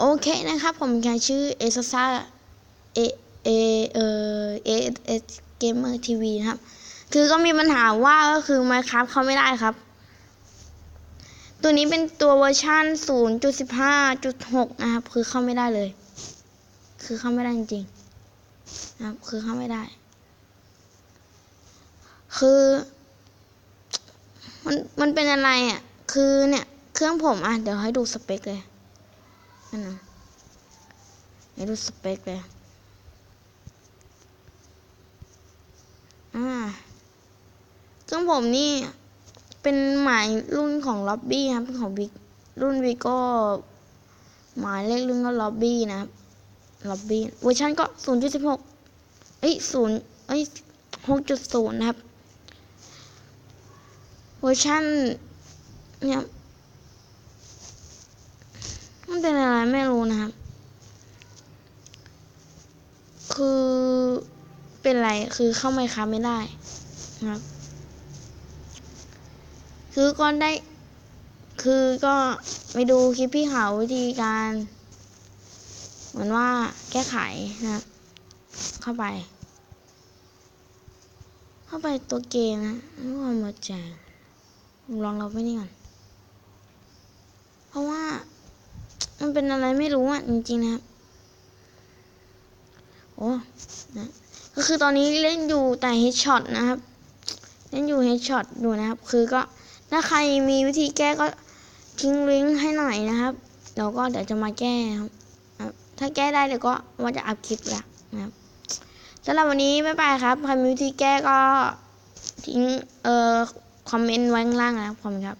โอเคนะครับ ผมแค่ชื่อเอซซ่าเอเอเอเอเอเกมเมอร์ทีวีนะครับ คือก็มีปัญหาว่าก็คือ Minecraft เขาไม่ได้ครับ ตัวนี้เป็นตัวเวอร์ชัน0.15.6 นะครับ คือเข้าไม่ได้เลย คือเข้าไม่ได้จริงๆนะครับ คือเข้าไม่ได้ คือ มันมันเป็นอะไรอะ คือเนี่ย เครื่องผมอะ เดี๋ยวให้ดูสเปคเลย นั่นนะให้ดูสเปคเลยอ่าเครื่องผมนี่เป็นหมายรุ่นของล็อบบี้ครับเป็นของวิกรุ่นวิโก้หมายเลขรุ่นก็ล็อบบี้นะครับล็อบบี้เวอร์ชันก็ศูนย์จุดสิบหกเอ้ยศูนย์เอ้ยหกจุดศูนย์นะครับ เวอร์ชันเนี่ย เป็นอะไรไม่รู้นะครับ คือเป็นไรคือเข้าไมค้าไม่ได้นะครับ คือก็ได้ คือก็ไปดูคลิปพี่เขาวิธีการ เหมือนว่าแก้ไขนะครับ เข้าไป เข้าไปตัวเกมนะไม่ว่ามมาแจงลองเราไปนี่ก่อน เพราะว่า มันเป็นอะไรไม่รู้อะจริงๆนะครับโอ้นะก็คือตอนนี้เล่นอยู่แต่เฮดช็อตนะครับ เล่นอยู่เฮดช็อตอยู่นะครับ คือก็ถ้าใครมีวิธีแก้ก็ทิ้งลิงก์ให้หน่อยนะครับแล้วก็เดี๋ยวจะมาแก้ครับ ถ้าแก้ได้เดี๋ยวก็ว่าจะอัพคลิปแล้วนะครับสำหรับวันนี้บ๊ายบายครับใครมีวิธีแก้ก็ทิ้งเอ่อคอมเมนต์ไว้ข้างล่างนะครับขอบคุณครับ